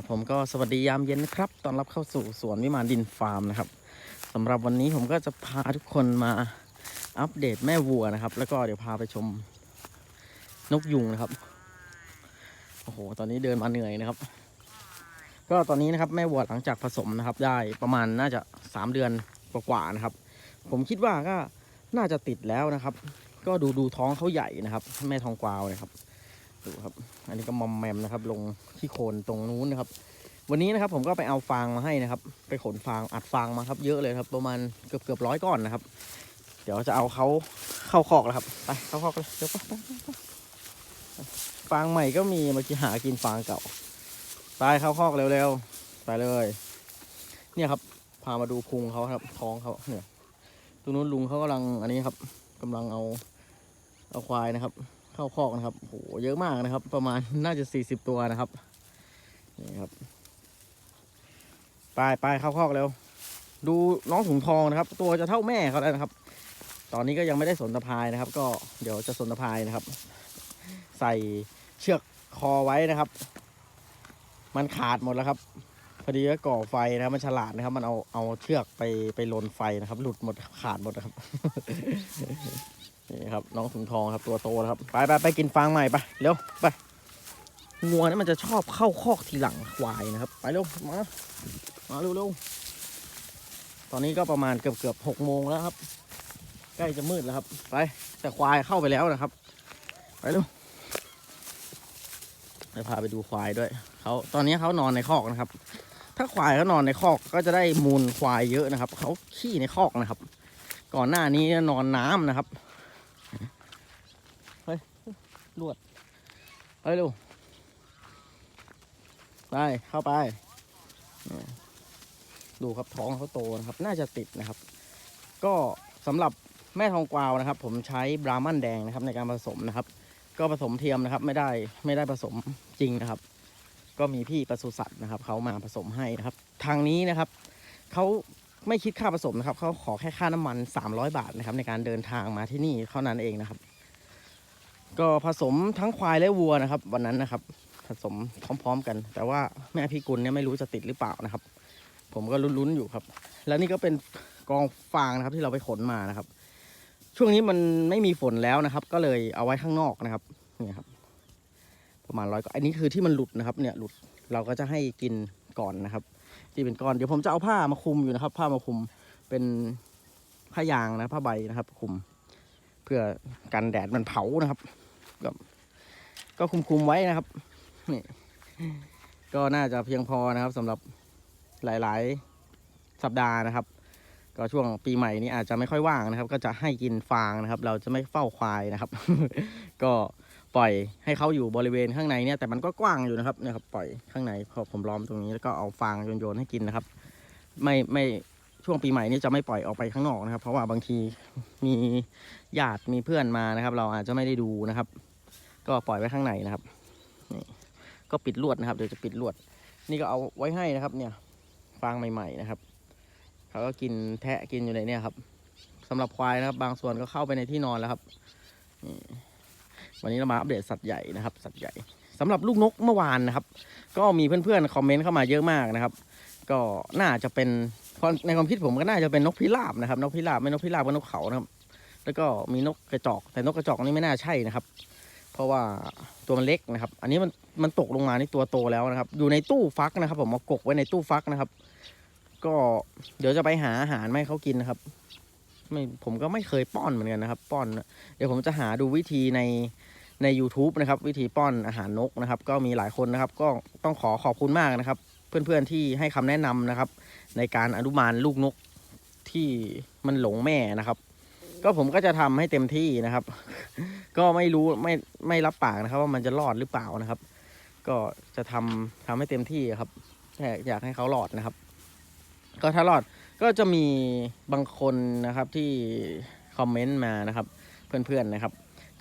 ครับผมก็สวัสดียามเย็นนะครับตอนรับเข้าสู่สวนวิมานดินฟาร์มนะครับสำหรับวันนี้ผมก็จะพาทุกคนมาอัปเดตแม่วัวนะครับ แล้วก็เดี๋ยวพาไปชมนกยุงนะครับโอ้โหตอนนี้เดินมาเหนื่อยนะครับ ก็ตอนนี้นะครับแม่วัวหลังจากผสมนะครับ ได้ประมาณน่าจะสามเดือนกว่าๆนะครับ ผมคิดว่าก็น่าจะติดแล้วนะครับ ก็ดูดูท้องเขาใหญ่นะครับ แม่ทองกวาวนะครับ ดูครับ อันนี้ก็มอมแมมนะครับ ลงที่โคนตรงนู้นนะครับ วันนี้นะครับผมก็ไปเอาฟางมาให้นะครับ ไปขนฟางอัดฟางมาครับเยอะเลยครับ ประมาณเกือบเกือบร้อยก้อนนะครับ เดี๋ยวจะเอาเขาเข้าคอกแล้วครับ ไปเข้าคอกเลยเดี๋ยวไปฟางใหม่ก็มีเมื่อกี้หากินฟางเก่าไปเข้าคอกเร็วๆไปเลย เนี่ยครับ พามาดูพุงเขาครับ ท้องเขาเนี่ยตรงนู้นลุงเขากำลังอันนี้ครับกำลังเอาเอาควายนะครับ เข้าคอกนะครับโหเยอะมากนะครับ ประมาณน่าจะสี่สิบตัวนะครับนี่ครับไปไปเข้าคอกเร็วดูน้องถุงทองนะครับ ตัวจะเท่าแม่เขาแล้วนะครับ ตอนนี้ก็ยังไม่ได้สนตะพายนะครับ ก็เดี๋ยวจะสนตะพายนะครับ ใส่เชือกคอไว้นะครับ มันขาดหมดแล้วครับพอดีก็ก่อไฟนะครับ มันฉลาดนะครับ มันเอาเอาเชือกไปไปลนไฟนะครับ หลุดหมดขาดหมดนะครับ นี่ครับน้องถุงทองครับตัวโตแล้วครับไปไปไปกินฟางใหม่ไปเร็วไปงัวนี่มันจะชอบเข้าคอกทีหลังควายนะครับ ไปเร็วมามาเร็วเร็วตอนนี้ก็ประมาณเกือบเกือบหกโมงแล้วครับ ใกล้จะมืดแล้วครับ ไปแต่ควายเข้าไปแล้วนะครับ ไปเร็วไปพาไปดูควายด้วยเขาตอนนี้เขานอนในคอกนะครับ ถ้าควายเขานอนในคอกก็จะได้มูลควายเยอะนะครับเขาขี้ในคอกนะครับ ก่อนหน้านี้นอนน้ำนะครับ ลวด ไปเร็ว ไป เข้าไป ดูครับท้องเขาโตนะครับ น่าจะติดนะครับ ก็สำหรับแม่ทองกวาวนะครับ ผมใช้บราหมันแดงนะครับ ในการผสมนะครับ ก็ผสมเทียมนะครับ ไม่ได้ไม่ได้ผสมจริงนะครับ ก็มีพี่ปศุสัตว์นะครับเขามาผสมให้นะครับ ทางนี้นะครับเขาไม่คิดค่าผสมนะครับเขาขอแค่ค่าน้ำมัน 300 บาทนะครับในการเดินทางมาที่นี่เท่านั้นเองนะครับ ก็ผสมทั้งควายและวัวนะครับ วันนั้นนะครับ ผสมพร้อม ๆ กัน แต่ว่าแม่พี่กุลเนี่ยไม่รู้จะติดหรือเปล่านะครับ ผมก็ลุ้นๆอยู่ครับ แล้วนี่ก็เป็นกองฟางนะครับที่เราไปขนมานะครับ ช่วงนี้มันไม่มีฝนแล้วนะครับ ก็เลยเอาไว้ข้างนอกนะครับนี่ครับ ประมาณร้อยก็อันนี้คือที่มันหลุดนะครับ เนี่ยหลุดเราก็จะให้กินก่อนนะครับ ที่เป็นก้อนเดี๋ยวผมจะเอาผ้ามาคลุมอยู่นะครับ ผ้ามาคลุมเป็นผ้ายางนะผ้าใบนะครับคลุม พื่อกันแดดมันเผานะครับ ก็ก็คุมคุมไว้นะครับนี่ก็น่าจะเพียงพอนะครับสำหรับหลาย ๆ สัปดาห์นะครับ ก็ช่วงปีใหม่นี้อาจจะไม่ค่อยว่างนะครับ ก็จะให้กินฟางนะครับ เราจะไม่เฝ้าควายนะครับ ก็ปล่อยให้เขาอยู่บริเวณข้างในเนี่ยแต่มันก็กว้างอยู่นะครับเนี่ยครับ ปล่อยข้างในพอผมล้อมตรงนี้แล้วก็เอาฟางโยนๆให้กินนะครับ ไม่ไม่ ช่วงปีใหม่นี้จะไม่ปล่อยออกไปข้างนอกนะครับ เพราะว่าบางทีมีญาติมีเพื่อนมานะครับ เราอาจจะไม่ได้ดูนะครับ ก็ปล่อยไว้ข้างในนะครับนี่ก็ปิดลวดนะครับเดี๋ยวจะปิดลวด นี่ก็เอาไว้ให้นะครับ เนี่ยฟางใหม่ ๆนะครับเขาก็กินแทะกินอยู่ในเนี่ยครับสำหรับควายนะครับ บางส่วนก็เข้าไปในที่นอนแล้วครับวันนี้เรามาอัปเดตสัตว์ใหญ่นะครับ สัตว์ใหญ่สำหรับลูกนกเมื่อวานนะครับ ก็มีเพื่อนๆคอมเมนต์เข้ามาเยอะมากนะครับ ก็น่าจะเป็น ในความคิดผมก็น่าจะเป็นนกพิราบนะครับนกพิราบไม่นกพิราบก็นกเขานะครับ แล้วก็มีนกกระจอก แต่นกกระจอกนี่ไม่น่าใช่นะครับ เพราะว่าตัวมันเล็กนะครับ อันนี้มันมันตกลงมานี่ตัวโตแล้วนะครับ อยู่ในตู้ฟักนะครับ ผมมากกไว้ในตู้ฟักนะครับ ก็เดี๋ยวจะไปหาอาหารมาให้เขากินนะครับ ไม่ผมก็ไม่เคยป้อนเหมือนกันนะครับ ป้อน เดี๋ยวผมจะหาดูวิธีในใน YouTube นะครับ วิธีป้อนอาหารนกนะครับ ก็มีหลายคนนะครับ ก็ต้องขอขอบคุณมากนะครับ เพื่อนๆที่ให้คำแนะนำนะครับ ในการอนุบาลลูกนกที่มันหลงแม่นะครับ ก็ผมก็จะทำให้เต็มที่นะครับ ก็ไม่รู้ไม่ไม่รับปากนะครับ ว่ามันจะรอดหรือเปล่านะครับ ก็จะทำทำให้เต็มที่ครับแค่อยากให้เขารอดนะครับ ก็ถ้ารอดก็จะมีบางคนนะครับที่คอมเมนต์มานะครับ เพื่อนๆนะครับ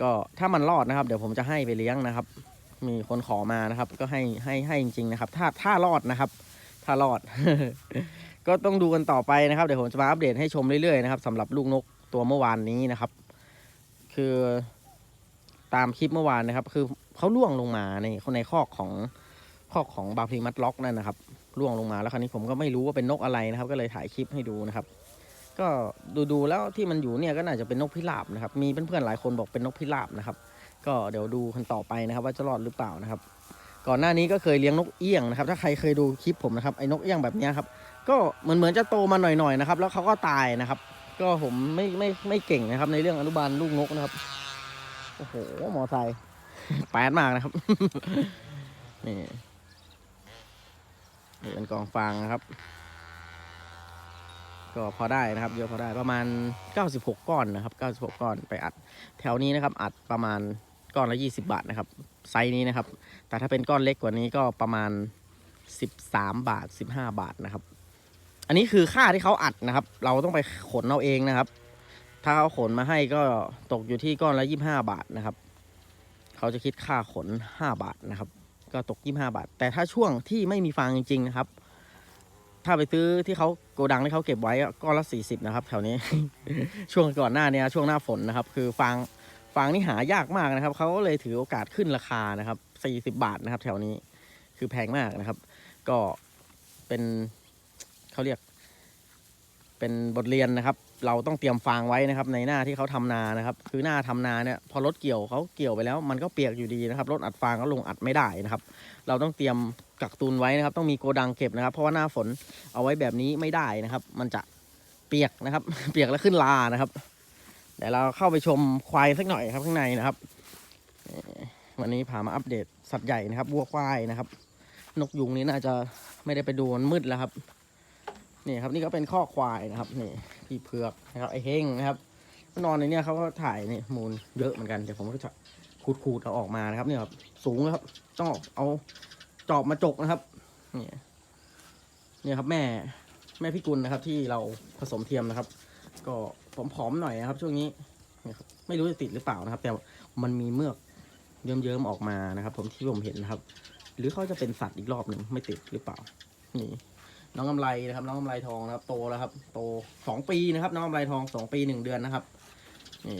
ก็ถ้ามันรอดนะครับ เดี๋ยวผมจะให้ไปเลี้ยงนะครับ มีคนขอมานะครับ ก็ให้ให้ให้จริงๆนะครับ ถ้าถ้ารอดนะครับ ถ้ารอด ก็ต้องดูกันต่อไปนะครับ เดี๋ยวผมจะมาอัปเดตให้ชมเรื่อยๆนะครับสำหรับลูกนกตัวเมื่อวานนี้นะครับ คือตามคลิปเมื่อวานนะครับ คือเขาล่วงลงมาในในคอกของคอกของบาพลีมัดล็อกนั่นนะครับร่วงลงมาแล้วคราวนี้ผมก็ไม่รู้ว่าเป็นนกอะไรนะครับ ก็เลยถ่ายคลิปให้ดูนะครับ ก็ดูดูๆแล้วที่มันอยู่เนี่ยก็น่าจะเป็นนกพิราบนะครับ มีเพื่อนๆหลายคนบอกเป็นนกพิราบนะครับ ก็เดี๋ยวดูกันต่อไปนะครับ ว่าจะรอดหรือเปล่านะครับ ก่อนหน้านี้ก็เคยเลี้ยงนกเอี้ยงนะครับ ถ้าใครเคยดูคลิปผมนะครับไอ้นกเอี้ยงแบบนี้ครับ ก็เหมือนเหมือนจะโตมาหน่อยๆนะครับ แล้วเขาก็ตายนะครับ ก็ผมไม่ไม่ไม่เก่งนะครับ ในเรื่องอนุบาลลูกนกนะครับโอ้โหมอไซค์แปดมากนะครับนี่นี่เป็นกองฟางนะครับ ก็พอได้นะครับเยอะพอได้ประมาณ 96 ก้อนนะครับ 96 ก้อนไปอัด แถวนี้นะครับ อัดประมาณ ก้อนละ 20 บาทนะครับ ไซส์นี้นะครับ แต่ถ้าเป็นก้อนเล็กกว่านี้ก็ประมาณ 13 บาท 15 บาทนะครับ อันนี้คือค่าที่เขาอัดนะครับ เราต้องไปขนเอาเองนะครับ ถ้าเขาขนมาให้ก็ตกอยู่ที่ก้อนละ 25 บาทนะครับ เขาจะคิดค่าขน 5 บาทนะครับ ก็ตก 25 บาท แต่ถ้าช่วงที่ไม่มีฟางจริงๆนะครับ ถ้าไปซื้อที่เขาโกดังที่เขาเก็บไว้ก้อนละ 40 นะครับ แถวนี้ ช่วงก่อนหน้าเนี้ยช่วงหน้าฝนนะครับ คือฟาง ฟางนี่หายากมากนะครับเขาก็เลยถือโอกาสขึ้นราคานะครับ40บาทนะครับ แถวนี้คือแพงมากนะครับ ก็เป็นเขาเรียก เป็นบทเรียนนะครับ เราต้องเตรียมฟางไว้นะครับ ในหน้าที่เขาทำนานะครับ คือหน้าทำนาเนี่ยพอรถเกี่ยวเขาเกี่ยวไปแล้ว มันก็เปียกอยู่ดีนะครับรถอัดฟางก็ลงอัดไม่ได้นะครับ เราต้องเตรียมกักตุนไว้นะครับ ต้องมีโกดังเก็บนะครับ เพราะว่าหน้าฝนเอาไว้แบบนี้ไม่ได้นะครับ มันจะเปียกนะครับ เปียกแล้วขึ้นลานะครับ เดี๋ยวเราเข้าไปชมควายสักหน่อยครับข้างในนะครับ วันนี้พามาอัปเดตสัตว์ใหญ่นะครับวัวควายนะครับ นกยุงนี้น่าจะไม่ได้ไปดูมันมืดแล้วครับนี่ครับนี่ก็เป็นข้อควายนะครับนี่พี่เผือกนะครับไอ้เฮงนะครับนอนในเนี้ยเขาก็ถ่ายนี่มูลเยอะเหมือนกันเดี๋ยวผมก็จะขูดๆเอาออกมานะครับเนี่ยครับสูงนะครับต้องเอาจอบมาจกนะครับนี่นี่ครับแม่แม่พี่กุลนะครับที่เราผสมเทียมนะครับ ก็ผอมๆหน่อยนะครับ ช่วงนี้ไม่รู้จะติดหรือเปล่านะครับ แต่มันมีเมือกเยิ้มๆออกมานะครับ ผมที่ผมเห็นนะครับ หรือเขาจะเป็นสัตว์อีกรอบหนึ่งไม่ติดหรือเปล่า นี่ น้องกำไรนะครับ น้องกำไรทองนะครับ โตแล้วครับ โตสองปีนะครับ น้องกำไรทองสองปีหนึ่งเดือนนะครับนี่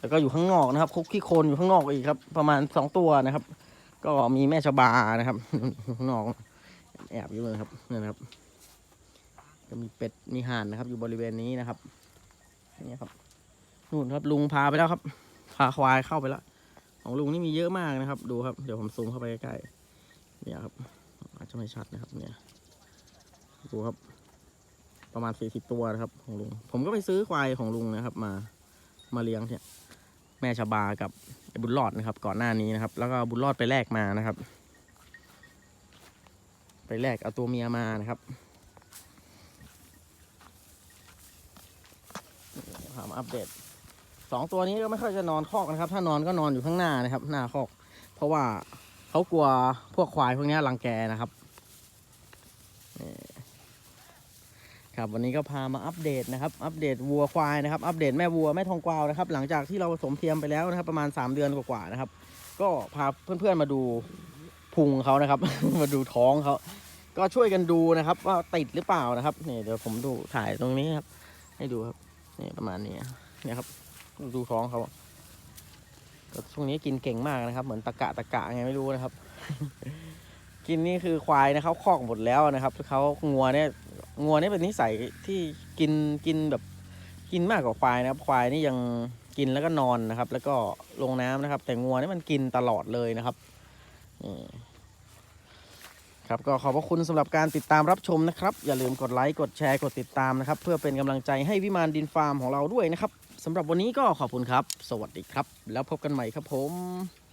แล้วก็อยู่ข้างนอกนะครับคุกขี้โคลนอยู่ข้างนอกอีกครับ ประมาณสองตัวนะครับ ก็มีแม่ชะบานะครับข้างนอกแอบอยู่เลยครับนี่นะครับ ก็มีเป็ดมีห่านนะครับ อยู่บริเวณนี้นะครับนี่ครับนู่นครับลุงพาไปแล้วครับ พาควายเข้าไปแล้ว ของลุงนี่มีเยอะมากนะครับ ดูครับเดี๋ยวผมซูมเข้าไปใกล้ๆเนี่ยครับ อาจจะไม่ชัดนะครับ เนี่ย ดูครับ ประมาณสี่สิบตัวนะครับ ของลุง ผมก็ไปซื้อควายของลุงนะครับ มามาเลี้ยงเนี่ยแม่ชาบากับไอ้บุญรอดนะครับ ก่อนหน้านี้นะครับ แล้วก็บุญรอดไปแลกมานะครับ ไปแลกเอาตัวเมียมานะครับนี่พา มาอัปเดตสองตัวนี้ก็ไม่ค่อยจะนอนคอกนะครับ ถ้านอนก็นอนอยู่ข้างหน้านะครับ หน้าคอก เพราะว่าเขากลัวพวกควายพวกนี้รังแกนะครับครับวันนี้ก็พามาอัปเดตนะครับ อัปเดตวัวควายนะครับ อัปเดตแม่วัวแม่ทองกวาวนะครับ หลังจากที่เราผสมเทียมไปแล้วนะครับ ประมาณ 3 เดือนกว่าๆนะครับ ก็พาเพื่อนๆมาดูพุงเขานะครับ มาดูท้องเขาก็ช่วยกันดูนะครับ ว่าติดหรือเปล่านะครับนี่เดี๋ยวผมดูถ่ายตรงนี้ครับ ให้ดูครับ นี่ประมาณนี้เนี่ยครับ ดูท้องเขาช่วงนี้กินเก่งมากนะครับ เหมือนตะกะตะกะไงไม่รู้นะครับ กินนี่คือควายนะครับคอกหมดแล้วนะครับเขางัวเนี่ยงัวเนี่ยเป็นนิสัยที่กินกินแบบกินมากกว่าควายนะครับ ควายนี่ยังกินแล้วก็นอนนะครับ แล้วก็ลงน้ำนะครับ แต่งัวนี่มันกินตลอดเลยนะครับนี่ ครับก็ขอบพระคุณสำหรับการติดตามรับชมนะครับ อย่าลืมกดไลค์กดแชร์กดติดตามนะครับ เพื่อเป็นกำลังใจให้วิมานดินฟาร์มของเราด้วยนะครับสำหรับวันนี้ก็ขอบคุณครับ สวัสดีครับ แล้วพบกันใหม่ครับผม